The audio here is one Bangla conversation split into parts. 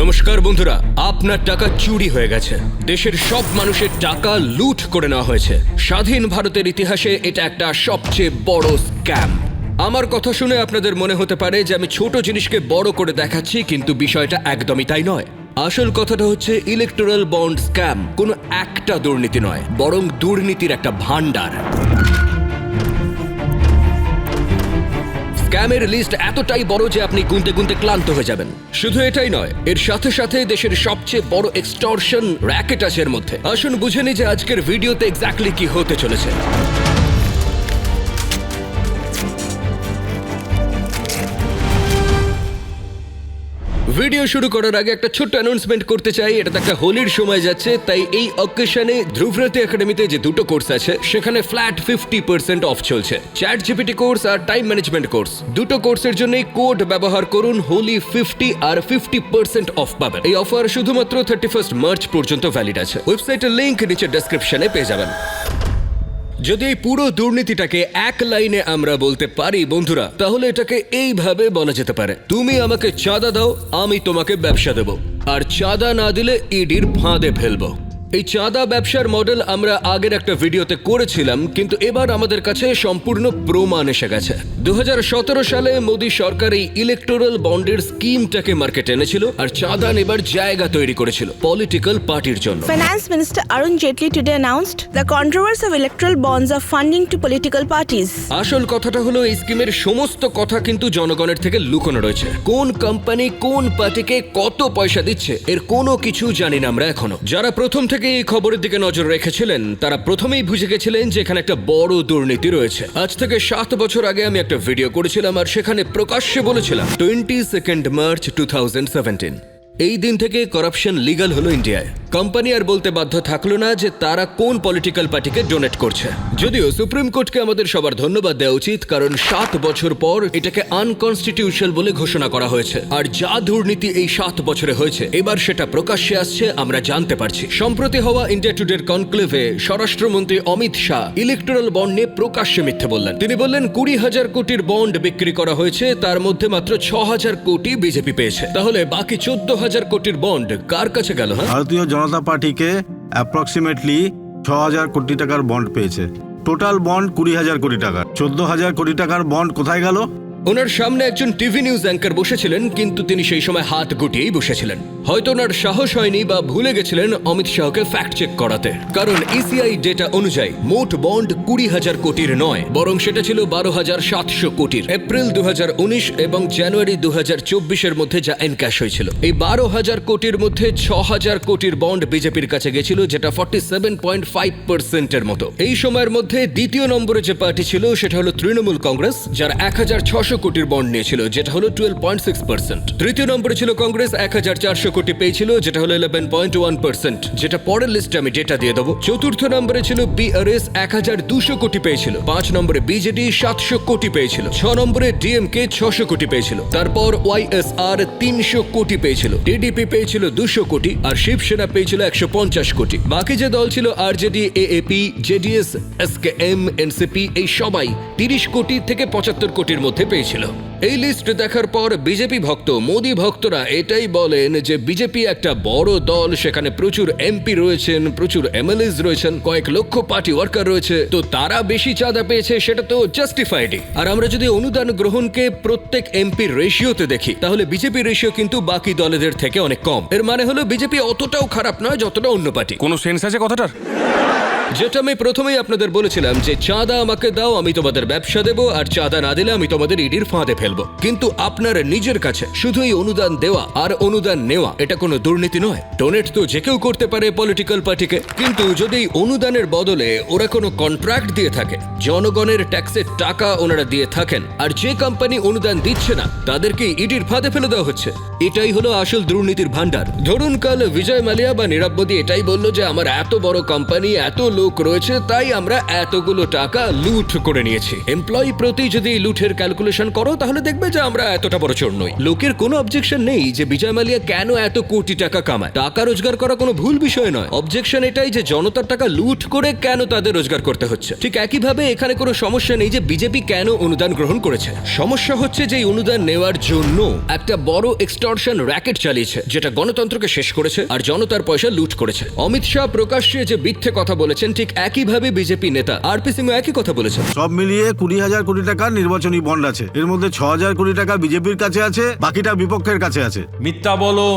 নমস্কার বন্ধুরা, আপনার টাকা চুরি হয়ে গেছে। দেশের সব মানুষের টাকা লুট করে নেওয়া হয়েছে। স্বাধীন ভারতের ইতিহাসে এটা একটা সবচেয়ে বড় স্ক্যাম। আমার কথা শুনে আপনাদের মনে হতে পারে যে আমি ছোট জিনিসকে বড় করে দেখাচ্ছি, কিন্তু বিষয়টা একদমই তাই নয়। আসল কথাটা হচ্ছে ইলেকটোরাল বন্ড স্ক্যাম কোনো একটা দুর্নীতি নয়, বরং দুর্নীতির একটা ভান্ডার স্ক্যামের লিস্ট এতটাই বড় যে আপনি গুনতে গুনতে ক্লান্ত হয়ে যাবেন। শুধু এটাই নয়, এর সাথে সাথে দেশের সবচেয়ে বড় এক্সটর্শন র্যাকেট আছে এর মধ্যে। আসুন বুঝে নি যে আজকের ভিডিওতে এক্স্যাক্টলি কি হতে চলেছে। ভিডিও শুরু করার আগে একটা ছোট্ট অ্যানাউন্সমেন্ট করতে চাই। এটা তো একটা হোলির সময় যাচ্ছে, তাই এই অকেশনে ধ্রুবরাতি একাডেমিতে যে দুটো কোর্স আছে, সেখানে ফ্ল্যাট ফিফটি পার্সেন্ট অফ চলছে। চ্যাট জিপিটি কোর্স আর টাইম ম্যানেজমেন্ট কোর্স দুটো কোর্সের জন্য কোড ব্যবহার করুন, হোলি ফিফটি আর ফিফটি পার্সেন্ট অফ পাবেন। এই অফার শুধুমাত্র থার্টি ফার্স্ট মার্চ পর্যন্ত ভ্যালিড আছে। ওয়েবসাইটের লিঙ্ক নিচে ডেসক্রিপশনে পেয়ে যাবেন। যদি এই পুরো দুর্নীতিটাকে এক লাইনে আমরা বলতে পারি, বন্ধুরা, তাহলে এটাকে এইভাবে বলা যেতে পারে। তুমি আমাকে চাঁদা দাও, আমি তোমাকে ব্যবসা দেব। আর চাঁদা না দিলে ইডির ফাঁদে ফেলব। এই চাঁদা ব্যবসার মডেল আমরা আগের একটা ভিডিওতে করেছিলাম কিন্তু এবার আমাদের কাছে সম্পূর্ণ প্রমাণ এসে গেছে। দু হাজার সতেরো সালে মোদী সরকার এই ইলেকটোরাল বন্ডের স্কিমটাকে মার্কেটে এনেছিল আর চাঁদা নেবার জায়গা তৈরি করেছিল পলিটিক্যাল পার্টির জন্য। Finance minister Arun Jaitley today announced the controversy of electoral bonds of funding to political parties. আসল কথাটা হলো এই স্কিমের সমস্ত কথা কিন্তু জনগণের থেকে লুকোনো রয়েছে। কোন কোম্পানি কোন পার্টিকে কত পয়সা দিচ্ছে এর কোনো কিছু জানি না আমরা এখনও। যারা প্রথম থেকে এই খবরের দিকে নজর রেখেছিলেন। তারা প্রথমেই বুঝে গেছিলেন যে এখানে একটা বড় দুর্নীতি রয়েছে। আজ থেকে সাত বছর আগে আমি একটা ভিডিও করেছিলাম আর সেখানে প্রকাশ্যে বলেছিলাম, টোয়েন্টি সেকেন্ড মার্চ টু এই দিন থেকে করাপশন লিগাল হলো ইন্ডিয়ায় কোম্পানি আর বলতে বাধ্য থাকল না যে তারা কোন পলিটিক্যাল পার্টিকে ডোনেট করছে। যদিও সুপ্রিম কোর্টকে আমাদের সবার ধন্যবাদ দেওয়া উচিত, কারণ সাত বছর পর এটাকে আনকনস্টিটিউশনাল বলে ঘোষণা করা হয়েছে। আর যা দুর্নীতি এই সাত বছরে হয়েছে, এবার সেটা প্রকাশ্যে আসছে, আমরা জানতে পারছি। সম্প্রতি হওয়া ইন্ডিয়া টুডের কনক্লেভে স্বরাষ্ট্রমন্ত্রী অমিত শাহ ইলেকট্রাল বন্ড নিয়ে প্রকাশ্যে মিথ্যে বললেন। তিনি বললেন, কুড়ি হাজার কোটির বন্ড বিক্রি করা হয়েছে, তার মধ্যে মাত্র ছ হাজার কোটি বিজেপি পেয়েছে। তাহলে বাকি চোদ্দ হাজার কোটির বন্ড কার কাছে গেল হ্যাঁ? ভারতীয় জনতা পার্টিকে অ্যাপ্রক্সিমেটলি ছ হাজার কোটি টাকার বন্ড পেয়েছে। টোটাল বন্ড কুড়ি হাজার কোটি টাকা চোদ্দ হাজার কোটি টাকার বন্ড কোথায় গেল? ওনার সামনে একজন টিভি নিউজ অ্যাঙ্কার বসেছিলেন, কিন্তু তিনি সেই সময় হাত গুটিয়েই বসেছিলেন। হয়তো ওনার সাহস হয়নি বা ভুলে গেছিলেন অমিত শাহকে ফ্যাক্ট চেক করাতে। কারণ ইসিআই ডেটা অনুযায়ী মোট বন্ড কুড়ি হাজার কোটির নয়, বরং সেটা ছিল বারো হাজার সাতশো কোটির। এপ্রিল দু এবং জানুয়ারি দু চব্বিশের মধ্যে যা এনক্যাশ হয়েছিল। এই বারো হাজার কোটির মধ্যে ছ হাজার কোটির বন্ড বিজেপির কাছে গেছিল, যেটা ফর্টি সেভেন পয়েন্ট ফাইভ পার্সেন্টের মতো। এই সময়ের মধ্যে দ্বিতীয় নম্বরে যে পার্টি ছিল, সেটা হলো তৃণমূল কংগ্রেস, যার এক হাজার ছশো কোটির বন্ড নিয়েছিল, যেটা হলো টুয়েলভ পয়েন্ট সিক্স পার্সেন্ট তৃতীয় নম্বরে ছিল কংগ্রেস, এক হাজার চারশো কোটি পেয়েছিল, যেটা হলো ইলেভেন পয়েন্ট ওয়ান পার্সেন্ট যেটা পরের লিস্টে আমি ডেটা দিয়ে দেবো। চতুর্থ নম্বরে ছিল বিআরএস এক হাজার দুশো কোটি পেয়েছিল। পাঁচ নম্বরে বিজেডি সাতশো কোটি পেয়েছিল। ছ নম্বরে ডিএমকে ছশো কোটি পেয়েছিল। তারপর ওয়াইএসআর তিনশো কোটি পেয়েছিল। টিডিপি পেয়েছিল দুশো কোটি, আর শিবসেনা পেয়েছিল একশো পঞ্চাশ কোটি। বাকি যে দল ছিল RJD AAP JDS SK M NCP এই সবাই তিরিশ কোটি থেকে পঁচাত্তর কোটির মধ্যে পেয়েছিল। এই লিস্ট দেখার পর বিজেপি ভক্ত, মোদি ভক্তরা এটাই বলেন যে বিজেপি একটা বড় দল, সেখানে প্রচুর এমপি রয়েছেন, প্রচুর এমএলএস রয়েছেন, কয়েক লক্ষ পার্টি ওয়ার্কার রয়েছে। তো তারা বেশি চাঁদা পেয়েছে, সেটা তো জাস্টিফাইডই আর আমরা যদি অনুদান গ্রহণকে প্রত্যেক এমপির রেশিওতে দেখি, তাহলে বিজেপি রেশিও কিন্তু বাকি দলেদের থেকে অনেক কম। এর মানে হলো বিজেপি অতটাও খারাপ নয়, যতটা অন্য পার্টি কোনো সেন্স আছে কথাটার? যেটা আমি প্রথমেই আপনাদের বলেছিলাম যে চাঁদা আমাকে দাও, আমি তোমাদের ব্যবসা দেবো, আর চাঁদা না দিলে আমি তোমাদের ইডির ফাঁদে ফেলব। কিন্তু আপনার নিজের কাছে শুধু অনুদান দেওয়া আর অনুদান নেওয়া, এটা কোনো দুর্নীতি নয়। ডোনেট তো যে কেউ করতে পারে পলিটিক্যাল পার্টিকে কিন্তু যদি অনুদানের বদলে ওরা কোনো কন্ট্রাক্ট দিয়ে থাকে, জনগণের ট্যাক্সের টাকা ওনারা দিয়ে থাকেন, আর যে কোম্পানি অনুদান দিচ্ছে না, তাদেরকে ইডির ফাঁদে ফেলে দেওয়া হচ্ছে। এটাই হলো আসল দুর্নীতির ভান্ডার ধরুন কাল বিজয় মালিয়া বা নীরব মোদী এটাই বলল যে, আমার এত বড় কোম্পানি এত লোক রয়েছে, তাই আমরা এতগুলো টাকা লুট করে নিয়েছি। এমপ্লয়ি প্রতি যদি লুটের ক্যালকুলেশন করো, তাহলে দেখবে যে আমরা এতটা বড় চোর নই। লোকের কোনো অবজেকশন নেই যে বিজয় মালিয়া কেন এত কোটি টাকা কামায়। টাকা রোজগার করা কোনো ভুল বিষয় নয়। অবজেকশন এটাই যে জনতার টাকা লুট করে কেন তাদের রোজগার করতে হচ্ছে। ঠিক একইভাবে এখানে কোনো সমস্যা নেই যে বিজেপি কেন অনুদান গ্রহণ করেছে। সমস্যা হচ্ছে যে অনুদান নেওয়ার জন্য একটা বড় এক্সটর্শন র্যাকেট চালিয়েছে, যেটা গণতন্ত্রকে শেষ করেছে আর জনতার পয়সা লুট করেছে। অমিত শাহ প্রকাশ্যে যে মিথ্যে কথা বলেছেন ঠিক একইভাবে বিজেপি নেতা আর পি সিং একই কথা বলেছেন। সব মিলিয়ে কুড়ি হাজার কোটি টাকার নির্বাচনী বন্ড আছে। এর মধ্যে ছ হাজার কোটি টাকা বিজেপির কাছে আছে বাকিটা বিপক্ষের কাছে আছে। মিথ্যা বলো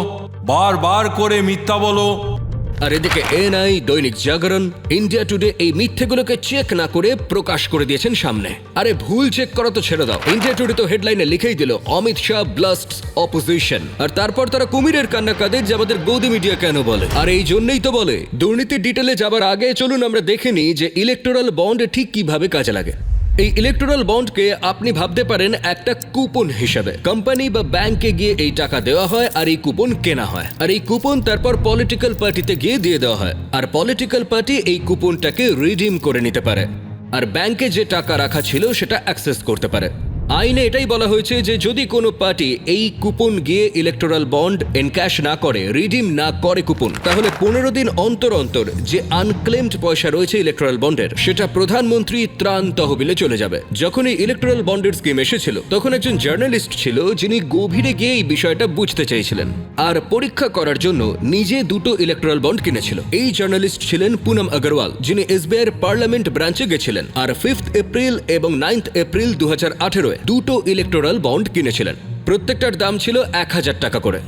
বার বার করে মিথ্যা বলো। আর এদিকে এনআই দৈনিক জাগরণ ইন্ডিয়া টুডে এই মিথ্যেগুলোকে চেক না করে প্রকাশ করে দিয়েছেন সামনে। আরে ভুল চেক করা তো ছেড়ে দাও। ইন্ডিয়া টুডে তো হেডলাইনে লিখেই দিল, অমিত শাহ ব্লাস্ট অপোজিশন আর তারপর তারা কুমিরের কান্না কাঁদে যে আমাদের গৌদি মিডিয়া কেন বলে? আর এই জন্যই তো বলে, দুর্নীতির ডিটেলে যাবার আগে চলুন আমরা দেখে নিই যে ইলেকটোরাল বন্ড ঠিক কীভাবে কাজে লাগে। এই ইলেকট্রাল বন্ডকে আপনি ভাবতে পারেন একটা কুপন হিসাবে। কোম্পানি বা ব্যাংকে গিয়ে এই টাকা দেওয়া হয় আর এই কুপন কেনা হয়। আর এই কুপন তারপর পলিটিক্যাল পার্টিতে গিয়ে দিয়ে দেওয়া হয়। আর পলিটিক্যাল পার্টি এই কুপনটাকে রিডিম করে নিতে পারে। আর ব্যাংকে যে টাকা রাখা ছিল সেটা অ্যাক্সেস করতে পারে। আইনে এটাই বলা হয়েছে যে যদি কোনো পার্টি এই কুপন গিয়ে ইলেকটোরাল বন্ড এনক্যাশ না করে রিডিম না করে কুপন, তাহলে পনেরো দিন অন্তর অন্তর যে আনক্লেমড পয়সা রয়েছে ইলেকট্রাল বন্ডের সেটা প্রধানমন্ত্রী ত্রাণ তহবিলে চলে যাবে। যখন এই ইলেকট্রাল বন্ডের স্কিম এসেছিল, তখন একজন জার্নালিস্ট ছিল যিনি গভীরে গিয়ে এই বিষয়টা বুঝতে চাইছিলেন আর পরীক্ষা করার জন্য নিজে দুটো ইলেকট্রাল বন্ড কিনেছিল। এই জার্নালিস্ট ছিলেন পুনম আগরওয়াল, যিনি এসবিআই এর পার্লামেন্ট ব্রাঞ্চে গেছিলেন। আর ফিফথ এপ্রিল এবং নাইন্থ এপ্রিল দু হাজার আঠেরো দুটো ইলেকটোরাল বন্ড কিনেছিলেন। প্রত্যেকটার দাম ছিল এক হাজার টাকা করে।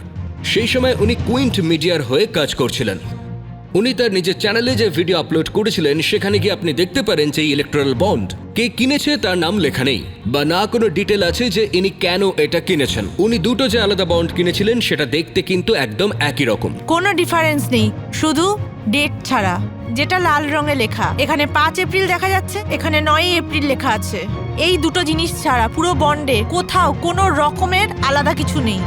সেই সময় উনি কুইন্ট মিডিয়ার হয়ে কাজ করছিলেন। উনি তার নিজের চ্যানেলে যে ভিডিও আপলোড করেছিলেন, সেখানে গিয়ে আপনি দেখতে পারেন যে ইলেকট্রাল বন্ড কে কিনেছে তার নাম লেখা নেই, বা না কোনো ডিটেল আছে যে ইনি কেন এটা কিনেছেন। উনি দুটো যে আলাদা বন্ড কিনেছিলেন, সেটা দেখতে কিন্তু একদম একই রকম। কোনো ডিফারেন্স নেই, শুধু ডেট ছাড়া। যেটা লাল রঙে লেখা। এখানে পাঁচ এপ্রিল দেখা যাচ্ছে, এখানে নয় এপ্রিল লেখা আছে। এই দুটো জিনিস ছাড়া পুরো বন্ডে কোথাও কোনো রকমের আলাদা কিছু নেই।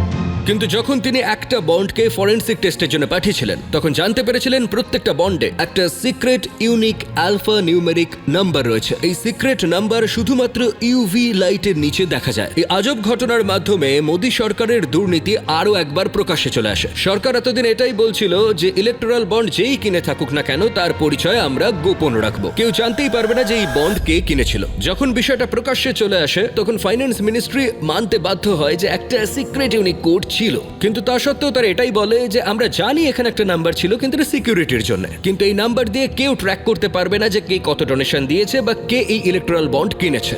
কিন্তু যখন তিনি একটা বন্ডকে ফরেন্সিক টেস্টের জন্য পাঠিয়েছিলেন, তখন জানতে পেরেছিলেন প্রত্যেকটা বন্ডে একটা secret unique alpha numeric number রয়েছে। এই সিক্রেট নাম্বার শুধুমাত্র ইউভি লাইটের নিচে দেখা যায়। এই আজব ঘটনার মাধ্যমে মোদী সরকারের দুর্নীতি আরও একবার প্রকাশ্যে চলে আসে। সরকার এতদিন এটাই বলছিল যে ইলেকট্রাল বন্ড যেই কিনে থাকুক না কেন, তার পরিচয় আমরা গোপন রাখব। কেউ জানতেই পারবে না যে এই বন্ড কে কিনেছিল। যখন বিষয়টা প্রকাশ্যে চলে আসে, তখন ফাইন্যান্স মিনিস্ট্রি মানতে বাধ্য হয় যে একটা সিক্রেট ইউনিক কোড ছিল। কিন্তু তা সত্ত্বেও তারা এটাই বলে যে আমরা জানি এখানে একটা নাম্বার ছিল, কিন্তু এটা সিকিউরিটির জন্য। কিন্তু এই নাম্বার দিয়ে কেউ ট্র্যাক করতে পারবে না যে কে কত ডোনেশন দিয়েছে বা কে এই ইলেকট্রাল বন্ড কিনেছে।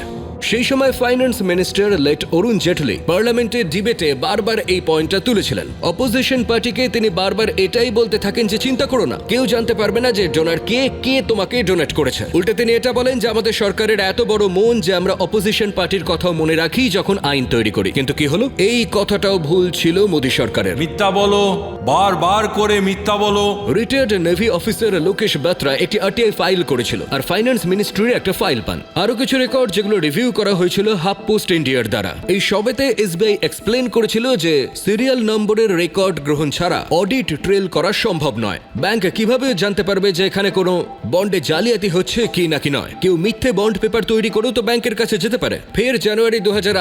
সেই সময় finance minister late Arun Jaitley পার্লামেন্টের ডিবেটে বারবার এই পয়েন্টটা তুলেছিলেন। অপোজিশন পার্টিকে তিনি বারবার এটাই বলতে থাকেন যে চিন্তা করো না কেউ জানতে পারবে না যে ডোনার কে কে তোমাকে ডোনেট করেছে। উল্টে তিনি এটা বলেন যে আমাদের সরকারের এত বড় মন যে আমরা অপোজিশন পার্টির কথাও মনে রাখি যখন আইন তৈরি করি। কিন্তু কি হলো? এই কথাটাও ভুল ছিল মোদী সরকারের। মিথ্যা বলো বারবার করে মিথ্যা বলো। Retired navy officer Lokesh Batra একটি আরটিআই ফাইল করেছিল আর ফাইন্যান্স মিনিস্ট্রির একটা ফাইল পান। আরও কিছু রেকর্ড যেগুলো রিভিউ করা হয়েছিল হাফ পোস্ট ইন্ডিয়ার দ্বারা। এই সবেতে এসবিআই এক্সপ্লেন করেছিল যে সিরিয়াল নম্বরের রেকর্ড গ্রহণ ছাড়া অডিট ট্রেল করা সম্ভব নয়। ব্যাংক কীভাবে জানতে পারবে যে এখানে কোনো বন্ডে জালিয়াতি হচ্ছে কি নাকি নয়? কেউ মিথ্যে বন্ড পেপার তৈরি করেও তো ব্যাংকের কাছে যেতে পারে। ফের জানুয়ারি দু হাজার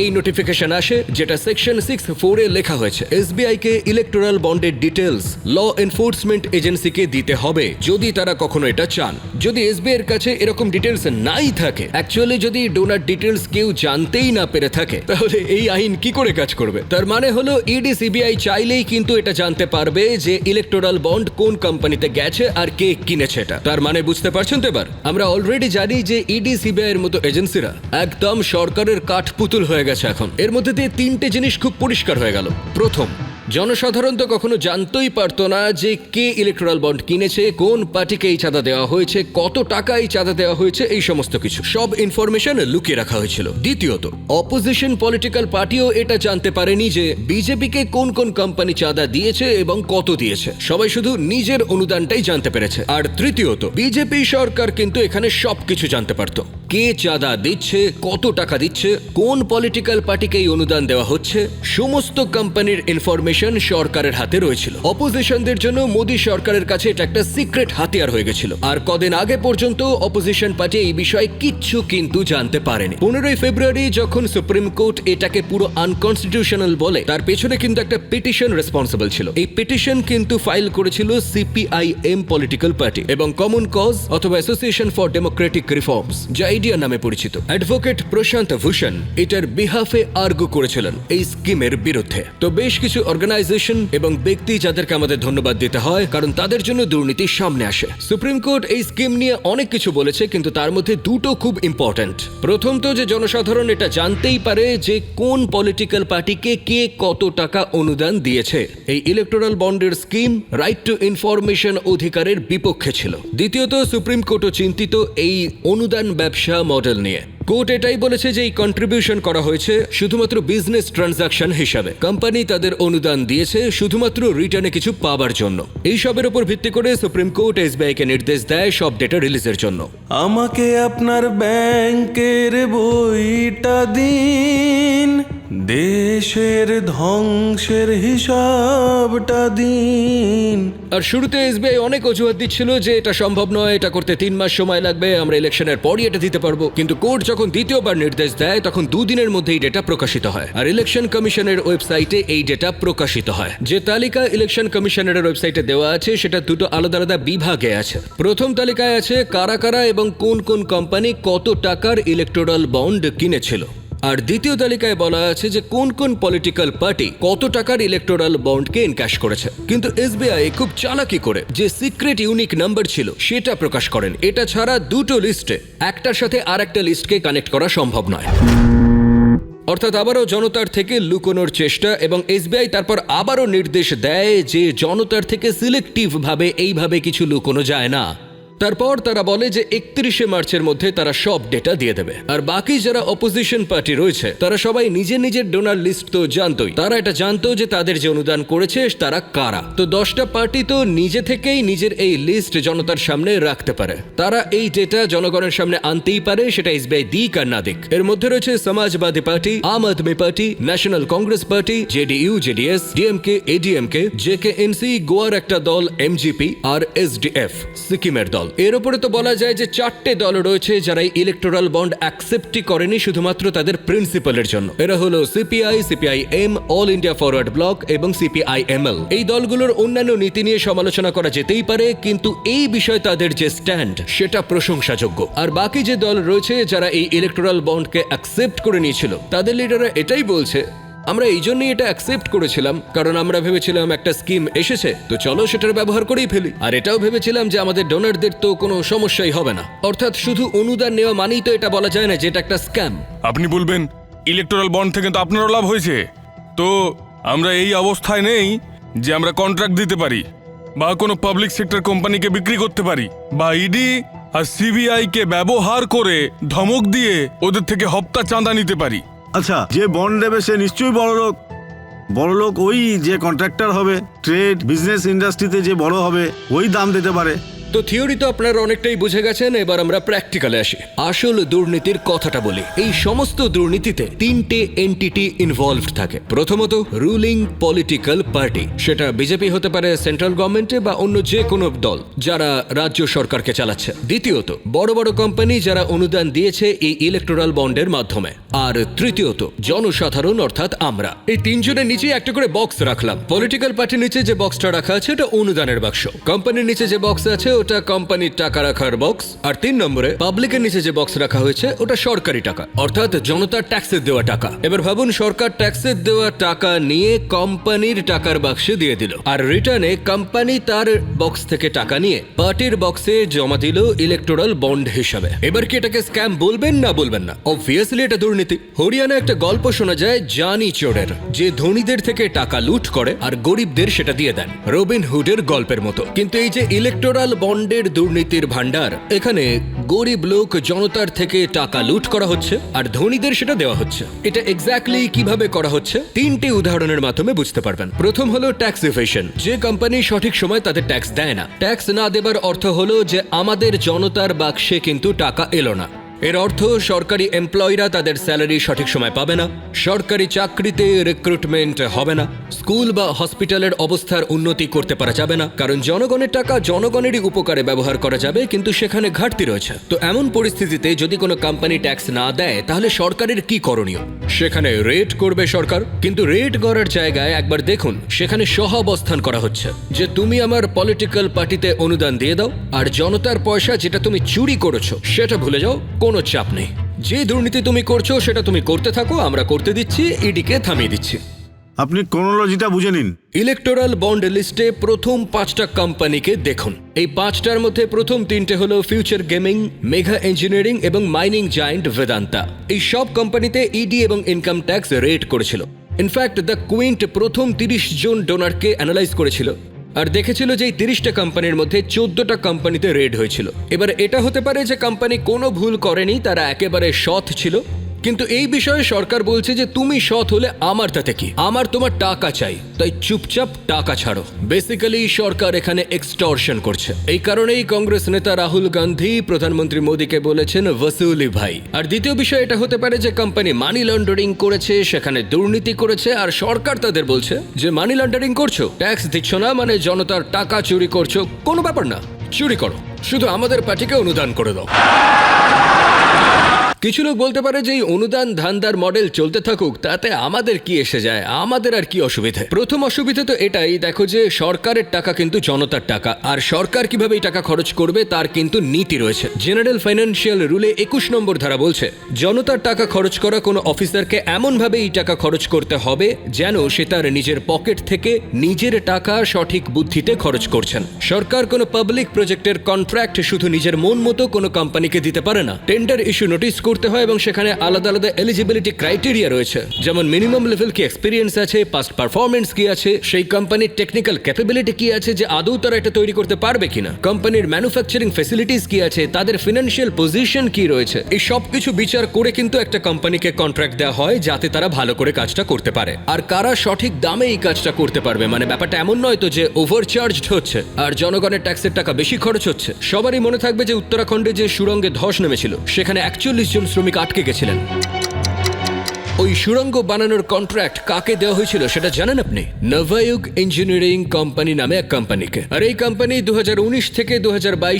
এই নোটিফিকেশন আসে, যেটা সেকশন সিক্স ফোরে লেখা হয়েছে। এসবিআই কে ইলেকটোরাল বন্ডের ডিটেলস ল এনফোর্সমেন্ট এজেন্সিকে দিতে হবে, যদি তারা কখনো এটা চান। যদি এসবিআই এর কাছে এরকম ডিটেলস নাই থাকে অ্যাকচুয়ালি যদি ডোনার ডিটেলস কেউ জানতেই না পেরে থাকে। তাহলে এই আইন কি করে কাজ করবে? তার মানে হলো ইডি সিবিআই চাইলেই কিন্তু এটা জানতে পারবে যে ইলেকটোরাল বন্ড কোন কোম্পানিতে গেছে আর কে কিনেছে এটা। তার মানে বুঝতে পারছেন তো এবার? আমরা অলরেডি জানি যে ইডি সিবিআই এর মতো এজেন্সিরা একদম সরকারের কাঠপুতুল হয়ে গেছে এখন। এর মধ্যে দিয়ে তিনটে জিনিস খুব পরিষ্কার হয়ে গেল। প্রথম জনসাধারণ তো কখনো জানতেই পারতো না যে কে ইলেকট্রাল বন্ড কিনেছে, কোন পার্টিকে এই চাঁদা দেওয়া হয়েছে, কত টাকা এই চাঁদা দেওয়া হয়েছে, এই সমস্ত কিছু। সব ইনফরমেশন লুকিয়ে রাখা হয়েছিল। দ্বিতীয়ত অপোজিশন পলিটিক্যাল পার্টিও এটা জানতে পারেনি যে বিজেপিকে কোন কোন কোম্পানি চাঁদা দিয়েছে এবং কত দিয়েছে। সবাই শুধু নিজের অনুদানটাই জানতে পেরেছে। আর তৃতীয়ত, বিজেপি সরকার কিন্তু এখানে সবকিছু জানতে পারতো। কে চাঁদা দিচ্ছে, কত টাকা দিচ্ছে, কোন পলিটিক্যাল পার্টিকে এই অনুদান দেওয়া হচ্ছে, সমস্ত কোম্পানির ইনফরমেশন সরকারের হাতে রয়েছিল। অপোজিশনদের জন্য মোদী সরকারের কাছে এটা একটা সিক্রেট হাতিয়ার হয়ে গেছিল। আর কদিন আগে পর্যন্ত অপোজিশন পার্টি এই বিষয়ে কিচ্ছু কিন্তু জানতে পারেনি। পনেরোই ফেব্রুয়ারি যখন সুপ্রিম কোর্ট এটাকে পুরো আনকনস্টিটিউশনাল বলে, তার পেছনে কিন্তু একটা পিটিশন রেসপন্সিবল ছিল। এই পিটিশন কিন্তু ফাইল করেছিল সিপিআইএম পলিটিক্যাল পার্টি এবং কমন কজ অথবা অ্যাসোসিয়েশন ফর ডেমোক্রেটিক রিফর্মস যা আইডিয়া নামে পরিচিত। অ্যাডভোকেট প্রশান্ত ভূষণ এটার বিহাফে আর্গু করেছিলেন এই স্কিমের বিরুদ্ধে। তো বেশ কিছু অর্গানাইজেশন এবং ব্যক্তি যাদেরকে আমাদের ধন্যবাদ দিতে হয়, কারণ তাদের জন্য দুর্নীতি সামনে আসে। সুপ্রিম কোর্ট এই স্কিম নিয়ে অনেক কিছু বলেছে, কিন্তু তার মধ্যে দুটো খুব ইম্পর্ট্যান্ট প্রথম তো যে জনসাধারণ এটা জানতেই পারে যে কোন পলিটিক্যাল পার্টিকে কে কত টাকা অনুদান দিয়েছে। এই ইলেকটোরাল বন্ডের স্কিম রাইট টু ইনফরমেশন অধিকারের বিপক্ষে ছিল। দ্বিতীয়ত সুপ্রিম কোর্টও চিন্তিত এই অনুদান ব্যবসা মডেল নিয়ে কোর্ট এটাই বলেছে যে এই কন্ট্রিবিউশন করা হয়েছে শুধুমাত্র বিজনেস ট্রানজাকশন হিসাবে। কোম্পানি তাদের অনুদান দিয়েছে শুধুমাত্র রিটার্নে কিছু পাবার জন্য। এই সবের উপর ভিত্তি করে সুপ্রিম কোর্ট এসবিআই কে নির্দেশ দেয় সব ডেটা রিলিজের জন্য। আমাকে আপনার ব্যাংকের বইটা দিন দেশের ধ্বংসের হিসাবটা দিন। আর শুরুতে এসবিআই অনেক অজুহাত দিচ্ছিল যে এটা সম্ভব নয় এটা করতে তিন মাস সময় লাগবে আমরা ইলেকশনের পরই এটা দিতে পারব। কিন্তু কোর্ট যখন দ্বিতীয়বার নির্দেশ দেয়, তখন দুদিনের মধ্যেই ডেটা প্রকাশিত হয়। আর ইলেকশন কমিশনের ওয়েবসাইটে এই ডেটা প্রকাশিত হয়। যে তালিকা ইলেকশন কমিশনের ওয়েবসাইটে দেওয়া আছে, সেটা দুটো আলাদা আলাদা বিভাগে আছে। প্রথম তালিকায় আছে কারা কারা এবং কোন কোন কোম্পানি কত টাকার ইলেকটোরাল বন্ড কিনেছিল। আর দ্বিতীয় তালিকায় বলা আছে যে কোন কোন পলিটিক্যাল পার্টি কত টাকার ইলেকটোরাল বন্ডকে এনক্যাশ করেছে। কিন্তু এসবিআই খুব চালাকি করে যে সিক্রেট ইউনিক নাম্বার ছিল সেটা প্রকাশ করেন। এটা ছাড়া দুটো লিস্টে একটার সাথে আর একটা লিস্টকে কানেক্ট করা সম্ভব নয়। অর্থাৎ আবারও জনতার থেকে লুকোনোর চেষ্টা এবং এসবিআই তারপর আবারও নির্দেশ দেয় যে জনতার থেকে সিলেক্টিভ ভাবে এইভাবে কিছু লুকোনো যায় না। তারপর তারা বলে যে একত্রিশে মার্চের মধ্যে তারা সব ডেটা দিয়ে দেবে। আর বাকি যারা অপোজিশন পার্টি রয়েছে, তারা সবাই নিজের নিজের ডোনার লিস্ট তো জানতোই। তারা এটা জানতো যে তাদের যে অনুদান করেছে, তারা কারা? তো দশটা পার্টি তো নিজে থেকেই নিজের এই লিস্ট জনতার সামনে রাখতে পারে। তারা এই ডেটা জনগণের সামনে আনতেই পারে, সেটা এসবিআই দিক আর না দিক। এর মধ্যে রয়েছে Samajwadi party Aam Aadmi party national congress party JDU JDS DMK ADMK JK NC গোয়ার একটা দল এমজিপি আর এসডিএফ সিকিমের দল। এর উপরে তো বলা যায় যে চারটে দল রয়েছে যারা এই ইলেকটোরাল বন্ড অ্যাকসেপ্টই করেনি শুধুমাত্র তাদের প্রিন্সিপালের জন্য। এরা হলো CPI CPI M all India forward bloc এবং সিপিআই এমএল এই দলগুলোর অন্যান্য নীতি নিয়ে সমালোচনা করা যেতেই পারে, কিন্তু এই বিষয়ে তাদের যে স্ট্যান্ড সেটা প্রশংসাযোগ্য। আর বাকি যে দল রয়েছে যারা এই ইলেকটোরাল বন্ডকে অ্যাকসেপ্ট করে নিয়েছিল, তাদের লিডাররা এটাই বলছে আমরা এই জন্যই এটা অ্যাকসেপ্ট করেছিলাম, কারণ আমরা ভেবেছিলাম একটা স্কিম এসেছে, তো চলো সেটার ব্যবহার করেই ফেলি। আর এটাও ভেবেছিলাম যে আমাদের ডোনারদের তো কোনো সমস্যাই হবে না। অর্থাৎ শুধু অনুদান নেওয়া মানেই তো এটা বলা যায় না যে এটা একটা স্ক্যাম আপনি বলবেন ইলেকট্রাল বন্ড থেকে তো আপনারও লাভ হয়েছে। তো আমরা এই অবস্থায় নেই যে আমরা কন্ট্রাক্ট দিতে পারি, বা কোনো পাবলিক সেক্টর কোম্পানিকে বিক্রি করতে পারি, বা ইডি আর সিবিআই কে ব্যবহার করে ধমক দিয়ে ওদের থেকে হপ্তা চাঁদা নিতে পারি। আচ্ছা যে বন্ড দেবে সে নিশ্চয়ই বড় লোক। বড় লোক ওই যে কন্ট্রাক্টর হবে ট্রেড বিজনেস ইন্ডাস্ট্রিতে যে বড় হবে, ওই দাম দিতে পারে। তো থিওরি তো আপনারা অনেকটাই বুঝে গেছেন, এবার আমরা প্র্যাকটিক্যালে আসি। আসল দুর্নীতির কথাটা বলি। এই সমস্ত দুর্নীতিতে তিনটে এন্টিটি ইনভলভড থাকে। প্রথমত রুলিং পলিটিক্যাল পার্টি সেটা বিজেপি হতে পারে সেন্ট্রাল গভর্নমেন্টে বা অন্য যে কোনো দল, যারা রাজ্য সরকারকে চালাচ্ছে। দ্বিতীয়ত, বড় বড় কোম্পানি যারা অনুদান দিয়েছে এই ইলেকটোরাল বন্ডের মাধ্যমে। আর তৃতীয়ত, জনসাধারণ অর্থাৎ আমরা। এই তিনজনের নিচে একটা করে বক্স রাখলাম। পলিটিক্যাল পার্টির নিচে যে বক্সটা রাখা আছে, এটা অনুদানের বাক্স কোম্পানির নিচে যে বক্স আছে ওটা কোম্পানির টাকা রাখার বক্স আর তিন নম্বরে পাবলিকের নিচে যে বক্স রাখা হয়েছে, ওটা সরকারি টাকা, অর্থাৎ জনতার ট্যাক্সের দেওয়া টাকা। এবার ভাবুন, সরকার ট্যাক্সের দেওয়া টাকা নিয়ে কোম্পানির টাকার বাক্সে দিয়ে দিল, আর রিটার্নে কোম্পানি তার বক্স থেকে টাকা নিয়ে পার্টির বক্সে জমা দিল ইলেকটোরাল বন্ড হিসাবে। এবার কি এটাকে স্ক্যাম বলবেন না বলবেন না? অবভিয়াসলি এটা দুর্নীতি। হরিয়ানা একটা গল্প শোনা যায়, জানি চোরের, যে ধনীদের থেকে টাকা লুট করে আর গরিবদের সেটা দিয়ে দেন। রবিন হুডের গল্পের মতো। কিন্তু এই যে ইলেকটোরাল বন্ডের দুর্নীতির ভাণ্ডার। এখানে গরিব লোক জনতার থেকে টাকা লুট করা হচ্ছে আর ধনীদের সেটা দেওয়া হচ্ছে। এটা এক্স্যাক্টলি কীভাবে করা হচ্ছে? তিনটি উদাহরণের মাধ্যমে বুঝতে পারবেন। প্রথম হলো ট্যাক্স ইভেশন যে কোম্পানি সঠিক সময় তাদের ট্যাক্স দেয় না। ট্যাক্স না দেবার অর্থ হলো যে আমাদের জনতার বাক্সে কিন্তু টাকা এলো না। এর অর্থ, সরকারি এমপ্লয়িরা তাদের স্যালারি সঠিক সময় পাবে না, সরকারি চাকরিতে রিক্রুটমেন্ট হবে না স্কুল বা হসপিটালের অবস্থার উন্নতি করতে পারা যাবে না, কারণ জনগণের টাকা জনগণেরই উপকারে ব্যবহার করা যাবে, কিন্তু সেখানে ঘাটতি রয়েছে। তো এমন পরিস্থিতিতে যদি কোনো কোম্পানি ট্যাক্স না দেয়, তাহলে সরকারের কি করণীয়? সেখানে রেট করবে সরকার, কিন্তু রেট করার জায়গায় একবার দেখুন, সেখানে সহাবস্থান করা হচ্ছে। যে তুমি আমার পলিটিক্যাল পার্টিতে অনুদান দিয়ে দাও, আর জনতার পয়সা যেটা তুমি চুরি করেছ, সেটা ভুলে যাও, কোনো চাপ নেই। যে দুর্নীতি তুমি করছ সেটা তুমি করতে থাকো আমরা করতে দিচ্ছি ইডিকে থামিয়ে দিচ্ছি। আপনি ক্রোনোলজিটা বুঝে নিন। ইলেকটোরাল বন্ড লিস্টে প্রথম পাঁচটা কোম্পানিকে দেখুন। এই পাঁচটার মধ্যে প্রথম তিনটে হলো ফিউচার গেমিং মেঘা ইঞ্জিনিয়ারিং এবং মাইনিং জায়ান্ট বেদান্তা এই সব কোম্পানিতে ইডি এবং ইনকাম ট্যাক্স রেট করেছিল। ইনফ্যাক্ট দ্য কুইন্ট প্রথম তিরিশ জন ডোনারকে অ্যানালাইজ করেছিল। আর দেখেছিল যে এই তিরিশটা কোম্পানির মধ্যে চোদ্দটা কোম্পানিতে রেড হয়েছিল। এবার এটা হতে পারে যে কোম্পানি কোনো ভুল করেনি, তারা একেবারে সৎ ছিল। কিন্তু এই বিষয়ে সরকার বলছে যে তুমি সৎ হলে আমার তাতে কি? আমার তোমার টাকা চাই, তাই চুপচাপ টাকা ছাড়ো। বেসিক্যালি সরকার এখানে এক্সটর্শন করছে। এই কারণেই কংগ্রেস নেতা রাহুল গান্ধী প্রধানমন্ত্রী মোদীকে বলেছেন ওসুলি ভাই। আর দ্বিতীয় বিষয় এটা হতে পারে যে কোম্পানি মানি লন্ডারিং করেছে, সেখানে দুর্নীতি করেছে, আর সরকার তাদের বলছে যে মানি লন্ডারিং করছ? ট্যাক্স দিচ্ছ না মানে জনতার টাকা চুরি করছ? কোনো ব্যাপার না, চুরি করো। শুধু আমাদের পার্টিকে অনুদান করে দাও। কিছু লোক বলতে পারে যে এই অনুদান ধান্দার মডেল চলতে থাকুক, তাতে আমাদের কি এসে যায়, আমাদের আর কি অসুবিধে? প্রথম অসুবিধা তো এটাই, দেখো যে সরকারের টাকা কিন্তু জনতার টাকা, আর সরকার কীভাবে এই টাকা খরচ করবে তার কিন্তু নীতি রয়েছে। জেনারেল ফাইন্যান্সিয়াল রুলে একুশ নম্বর ধারা বলছে, জনতার টাকা খরচ করা কোনো অফিসারকে এমনভাবে এই টাকা খরচ করতে হবে যেন সে তার নিজের পকেট থেকে নিজের টাকা সঠিক বুদ্ধিতে খরচ করছেন। সরকার কোনো পাবলিক প্রজেক্টের কন্ট্রাক্ট শুধু নিজের মন মতো কোনো কোম্পানিকে দিতে পারে না। টেন্ডার ইস্যু নোটিশ করতে হয় এবং সেখানে আলাদা আলাদা এলিজিবিলিটি ক্রাইটেরিয়া রয়েছে। যেমন মিনিমাম লেভেল কি এক্সপিরিয়েন্স আছে পাস্ট পারফরমেন্স কি আছে, সেই কোম্পানির টেকনিক্যাল ক্যাপাবিলিটি কি আছে যে আদৌ তারা এটা তৈরি করতে পারবে কিনা। কোম্পানির ম্যানুফ্যাকচারিং ফেসিলিটিস কি আছে, তাদের ফিনান্সিয়াল পজিশন কি রয়েছে। এই সব কিছু বিচার করে কিন্তু একটা কোম্পানিকে কন্ট্রাক্ট দেওয়া হয় যাতে তারা ভালো করে কাজটা করতে পারে। আর কারা সঠিক দামে এই কাজটা করতে পারবে? মানে ব্যাপারটা এমন নয় তো যে ওভারচার্জড হচ্ছে আর জনগণের ট্যাক্সের টাকা বেশি খরচ হচ্ছে। সবারই মনে থাকবে যে উত্তরাখণ্ডে যে সুরঙ্গে ধস নেমেছিল, সেখানে একচল্লিশ জন শ্রমিক আটকে গেছিলেন। ওই সুড়ঙ্গ বানানোর কন্ট্রাক্ট কাকে দেওয়া হয়েছিল সেটা জানেন আপনি? নভায়ুগ ইঞ্জিনিয়ারিং কোম্পানি নামে এক কোম্পানিকে আর এই কোম্পানি দু থেকে দু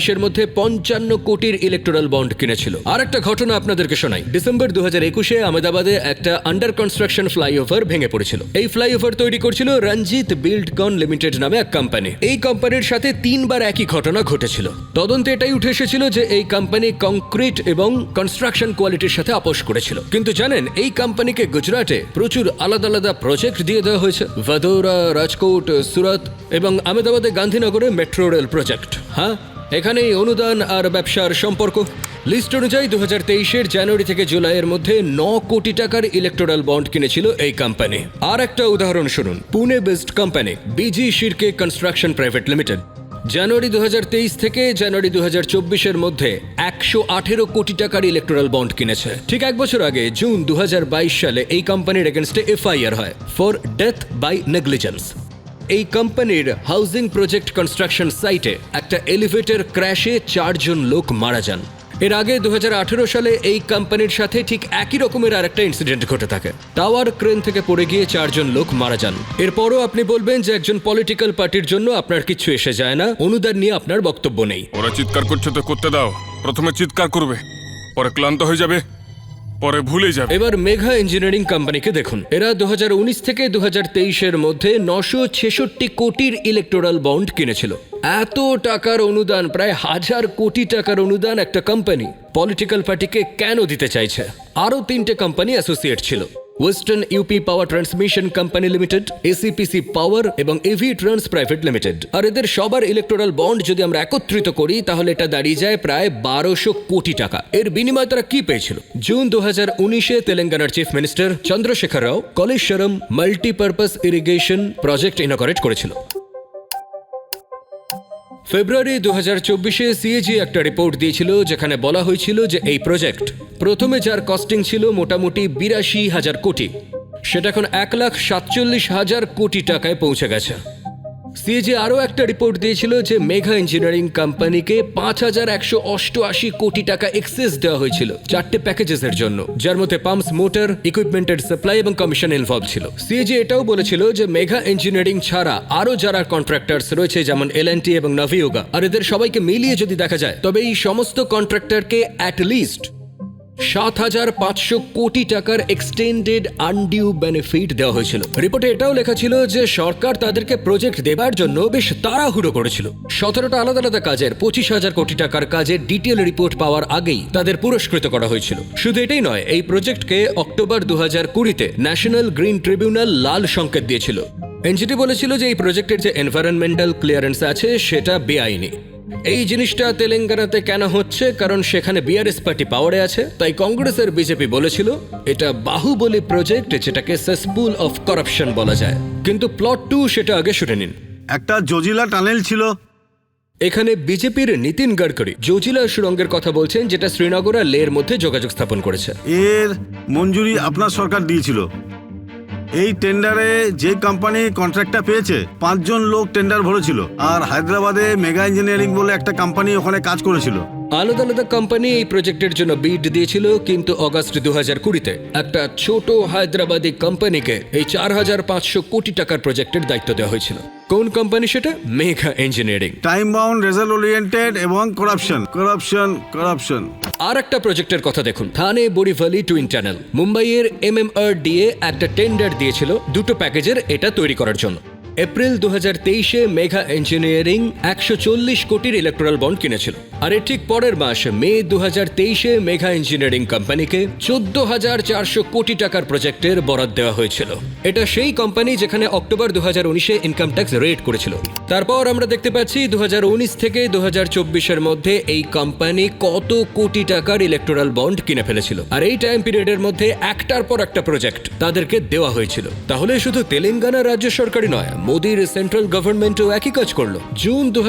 এর মধ্যে পঞ্চান্ন কোটির ইলেকট্রাল বন্ড কিনেছিল। আর একটা ঘটনা আপনাদেরকে শোনাই। ডিসেম্বর দু হাজার একুশে আহমেদাবাদে একটা আন্ডার কনস্ট্রাকশন ফ্লাইওভার ভেঙে পড়েছিল। এই ফ্লাইওভার তৈরি করছিল রঞ্জিত বিল্ডকন লিমিটেড নামে এক কোম্পানি এই কোম্পানির সাথে তিনবার একই ঘটনা ঘটেছিল। তদন্তে এটাই উঠে এসেছিল যে এই কোম্পানি কংক্রিট এবং কনস্ট্রাকশন কোয়ালিটির সাথে আপোষ করেছিল। কিন্তু জানেন, এই কোম্পানিকে গুজরাটে প্রচুর আলাদা আলাদা প্রজেক্ট দিয়ে দেওয়া হয়েছে। ভাদোরা, রাজকোট, সুরাত এবং আহমেদাবাদে গান্ধীনগরে মেট্রো রেল প্রজেক্ট হ্যাঁ এখানেই অনুদান আর ব্যবসার সম্পর্ক। লিস্ট অনুযায়ী দু হাজার তেইশের জানুয়ারি থেকে জুলাইয়ের মধ্যে ন কোটি টাকার ইলেকট্রাল বন্ড কিনেছিল এই কোম্পানি আর একটা উদাহরণ শুনুন। Pune based company BG Shirke construction private limited জানুয়ারি দুহাজার তেইশ থেকে জানুয়ারি দু এর মধ্যে একশো আঠেরো কোটি টাকার ইলেকট্রাল বন্ড কিনেছে। ঠিক এক বছর আগে, জুন দু হাজার বাইশ সালে এই কোম্পানির এগেনস্টে এফআইআর হয় ফর ডেথ বাই নেগলিজেন্স এই কোম্পানির হাউজিং প্রজেক্ট কনস্ট্রাকশন সাইটে একটা এলিভেটর ক্র্যাশে চারজন লোক মারা যান। এর আগে দুহাজার আঠারো সালে এই কোম্পানির সাথে ঠিক একই রকমের আরেকটা ইনসিডেন্ট ঘটে থাকে। টাওয়ার ক্রেন থেকে পড়ে গিয়ে চারজন লোক মারা যান। এরপরও আপনি বলবেন যে একজন পলিটিক্যাল পার্টির জন্য আপনার কিছু এসে যায় না, অনুদান নিয়ে আপনার বক্তব্য নেই। ওরা চিৎকার করছে তো করতে দাও। প্রথমে চিৎকার করবে, পরে ক্লান্ত হয়ে যাবে। পরে ভুলে যাবে। এবার মেঘা ইঞ্জিনিয়ারিং কোম্পানিকে দেখুন। এরা দু হাজার উনিশ থেকে দু হাজার তেইশ এর মধ্যে নশো ছেষট্টি কোটির ইলেকটোরাল বন্ড কিনেছিল। এত টাকার অনুদান, প্রায় হাজার কোটি টাকার অনুদান একটা কোম্পানি পলিটিক্যাল পার্টিকে কেন দিতে চাইছে? আরও তিনটে কোম্পানি অ্যাসোসিয়েট ছিল। Western UP power transmission company limited ACPC power এবং এভি ট্রান্স প্রাইভেট লিমিটেড আর এদের সবার ইলেকট্রাল বন্ড যদি আমরা একত্রিত করি, তাহলে এটা দাঁড়িয়ে যায় প্রায় বারোশো কোটি টাকা। এর বিনিময়ে তারা কি পেয়েছিল? জুন দু হাজার উনিশে তেলেঙ্গানার chief minister Chandrashekar Rao Kaleshwaram multipurpose irrigation project inaugurate করেছিল। ফেব্রুয়ারি দু হাজার চব্বিশে সিএজি একটা রিপোর্ট দিয়েছিল যেখানে বলা হয়েছিল যে এই প্রজেক্ট প্রথমে যার কস্টিং ছিল মোটামুটি বিরাশি হাজার কোটি, সেটা এখন এক লাখ সাতচল্লিশ হাজার কোটি টাকায় পৌঁছে গেছে। সিএজি আরও একটা রিপোর্ট দিয়েছিল যে মেঘা ইঞ্জিনিয়ারিং কোম্পানিকে পাঁচ হাজার একশো অষ্টআশি কোটি টাকা এক্সেস দেওয়া হয়েছিল চারটে প্যাকেজেসের জন্য, যার মধ্যে পাম্পস মোটর ইকুইপমেন্টের সাপ্লাই এবং কমিশন ইনভলভ ছিল। সিএজি এটাও বলেছিল যে মেঘা ইঞ্জিনিয়ারিং ছাড়া আরও যারা কন্ট্রাক্টার্স রয়েছে যেমন এল এবং নাভিয়োগা আর এদের সবাইকে মিলিয়ে যদি দেখা যায়, তবে এই সমস্ত কন্ট্রাক্টরকে অ্যাট লিস্ট সাত হাজার পাঁচশো কোটি টাকার এক্সটেন্ডেড আনডিউ বেনিফিট দেওয়া হয়েছিল। রিপোর্টে এটাও লেখা ছিল যে সরকার তাদেরকে প্রজেক্ট দেবার জন্য বেশ তাড়াহুড়ো করেছিল। সতেরোটা আলাদা আলাদা কাজের পঁচিশ হাজার কোটি টাকার কাজের ডিটেল রিপোর্ট পাওয়ার আগেই তাদের পুরস্কৃত করা হয়েছিল। শুধু এটাই নয়, এই প্রজেক্টকে অক্টোবর দু হাজার কুড়িতে ন্যাশনাল গ্রিন ট্রিবিউনাল লাল সংকেত দিয়েছিল। এনজিটি বলেছিল যে এই প্রজেক্টের যে এনভায়রনমেন্টাল ক্লিয়ারেন্স আছে, সেটা বেআইনি। এই জিনিসটা তেলেঙ্গানাতে কেন হচ্ছে? কারণ সেখানে বিআরএস পার্টি পাওয়ারে আছে। তাই কংগ্রেসের বিজেপি বলেছিল এটা বাহুবলী প্রজেক্ট যেটাকে সেসপুল অফ করাপশন বলা যায়। কিন্তু প্লট টু সেটা আগে শুনে নিন। একটা জজিলা টানেল ছিল। এখানে বিজেপির নীতিন গডকরি জজিলা সুরঙ্গের কথা বলছেন যেটা শ্রীনগর আর লের মধ্যে যোগাযোগ স্থাপন করেছে। এর মঞ্জুরি আপনার সরকার দিয়েছিল। এই টেন্ডারে যে কোম্পানি কন্ট্রাক্টটা পেয়েছে, পাঁচজন লোক টেন্ডার ভরেছিল। আর হায়দ্রাবাদে মেগা ইঞ্জিনিয়ারিং বলে একটা কোম্পানি ওখানে কাজ করেছিল। আলাদা আলাদা কোম্পানি এই প্রজেক্টের জন্য বিড দিয়েছিল, কিন্তু অগাস্ট দু হাজার কুড়িতে। একটা ছোট হায়দ্রাবাদি কোম্পানিকে এই চার হাজার পাঁচশো কোটি টাকার প্রজেক্টের দায়িত্ব দেওয়া হয়েছিল। কোন কোম্পানি সেটা? Megha engineering time bound result oriented এবং করাপশন করাপশন করাপশন আর একটা প্রজেক্টের কথা দেখুন। থানে বোরিভালি টুইন টানেল মুম্বাইয়ের এম এম আর ডিএ একটা টেন্ডার দিয়েছিল দুটো প্যাকেজের এটা তৈরি করার জন্য। এপ্রিল দু হাজার তেইশে মেঘা ইঞ্জিনিয়ারিং একশো চল্লিশ কোটির ইলেকট্রাল বন্ড কিনেছিল। আর এর ঠিক পরের মাস, মে দু হাজার তেইশে মেঘা ইঞ্জিনিয়ারিং কোম্পানিকে চোদ্দ হাজার চারশো কোটি টাকার প্রজেক্টের বরাদ দেওয়া হয়েছিল। এটা সেই কোম্পানি যেখানে অক্টোবর দু হাজার উনিশে ইনকাম ট্যাক্স রেট করেছিল। তারপর আমরা দেখতে পাচ্ছি দু হাজার উনিশ থেকে দু হাজার চব্বিশের মধ্যে এই কোম্পানি কত কোটি টাকার ইলেকট্রাল বন্ড কিনে ফেলেছিল। আর এই টাইম পিরিয়ডের মধ্যে একটার পর একটা প্রজেক্ট তাদেরকে দেওয়া হয়েছিল। তাহলে শুধু তেলেঙ্গানা রাজ্য সরকারই নয় মোদির সেন্ট্রাল গভর্নমেন্টও একই কাজ করল। জুন দু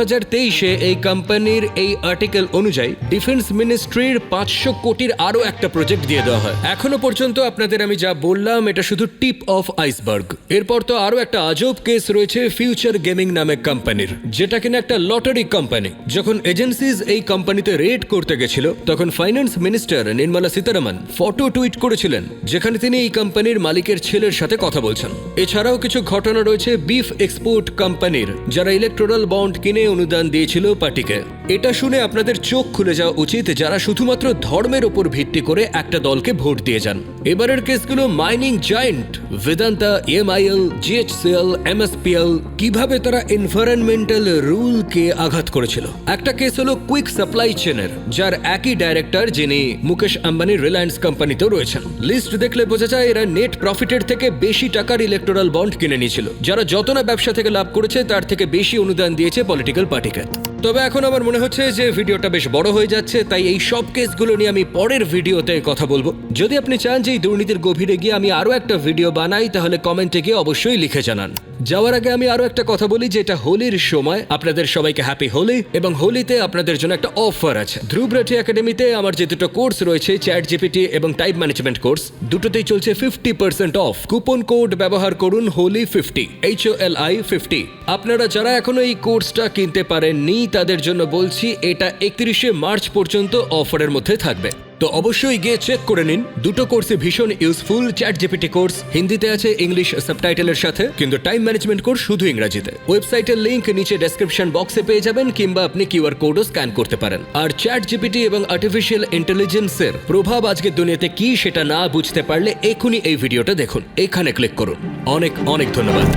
এই কোম্পানির এই আর্টিকেল অনুযায়ী ডিফেন্স মিনিস্ট্রির পাঁচশো কোটির আরও একটা প্রজেক্ট দিয়ে দেওয়া হয়। এখনও পর্যন্ত আপনাদের আমি যা বললাম, এটা শুধু টিপ অফ আইসবার্গ এরপর তো আরও একটা আজব কেস রয়েছে ফিউচার গেমিং নামে কোম্পানির যেটা কিনা একটা লটারি কোম্পানি যখন এজেন্সিজ এই কোম্পানিতে রেড করতে গেছিল, তখন finance minister Nirmala Sitharaman photo tweet করেছিলেন, যেখানে তিনি এই কোম্পানির মালিকের ছেলের সাথে কথা বলছেন। এছাড়াও কিছু ঘটনা রয়েছে বিফ এক্সপোর্ট কোম্পানির যারা ইলেকট্রাল বন্ড কিনে অনুদান দিয়েছিল পার্টিকে। এটা শুনে আপনাদের চোখ খুলে যাওয়া উচিত যারা শুধুমাত্র ধর্মের ওপর ভিত্তি করে একটা দলকে ভোট দিয়ে যান। এবারের কেসগুলো mining giant Vedanta MIL GHCL MSPL কীভাবে তারা এনভায়রনমেন্টাল রুলকে আঘাত করেছিল। একটা কেস হলো কুইক সাপ্লাই চেনের যার একই ডাইরেক্টর যিনি মুকেশ আম্বানির রিলায়েন্স কোম্পানিতেও রয়েছেন। লিস্ট দেখলে বোঝা যায় এরা নেট প্রফিটের থেকে বেশি টাকার ইলেকট্রাল বন্ড কিনে নিয়েছিল, যারা যত ব্যবসা থেকে লাভ করেছে তার থেকে বেশি অনুদান দিয়েছে পলিটিক্যাল পার্টিকে তবে এখন আমার মনে হচ্ছে যে ভিডিওটা বেশ বড় হয়ে যাচ্ছে, তাই এই সব কেসগুলো নিয়ে আমি পরের ভিডিওতে কথা বলব। যদি আপনি চান যে এই দুর্নীতির গভীরে গিয়ে আমি আরও একটা ভিডিও বানাই, তাহলে কমেন্টে গিয়ে অবশ্যই লিখে জানান। যাওয়ার আগে আমি আরও একটা কথা বলি যে এটা হোলির সময় আপনাদের সবাইকে হ্যাপি হোলি এবং হোলিতে আপনাদের জন্য একটা অফার আছে। ধ্রুব রাঠি একাডেমিতে আমার যে দুটো কোর্স রয়েছে চ্যাট জিপিটি এবং টাইপ ম্যানেজমেন্ট কোর্স দুটোতেই চলছে fifty percent off coupon code ব্যবহার করুন Holi fifty H O L I fifty আপনারা যারা এখনও এই কোর্সটা কিনতে পারেননি তাদের জন্য বলছি, এটা একত্রিশে মার্চ পর্যন্ত অফারের মধ্যে থাকবে। তো অবশ্যই গিয়ে চেক করে নিন। দুটো কোর্সে ভীষণ ইউজফুল চ্যাট জিপিটি কোর্স, হিন্দিতে আছে, ইংলিশ সাবটাইটেলের সাথে, কিন্তু টাইম ম্যানেজমেন্ট কোর্স শুধু ইংরাজিতে। ওয়েবসাইটের লিংক নিচে ডেসক্রিপশন বক্সে পেয়ে যাবেন, কিংবা আপনি কিউআর কোডও স্ক্যান করতে পারেন। আর চ্যাট জিপিটি এবং আর্টিফিশিয়াল ইন্টেলিজেন্সের প্রভাব আজকের দুনিয়াতে কি সেটা না বুঝতে পারলে এখনই এই ভিডিওটা দেখুন। এখানে ক্লিক করুন। অনেক অনেক ধন্যবাদ।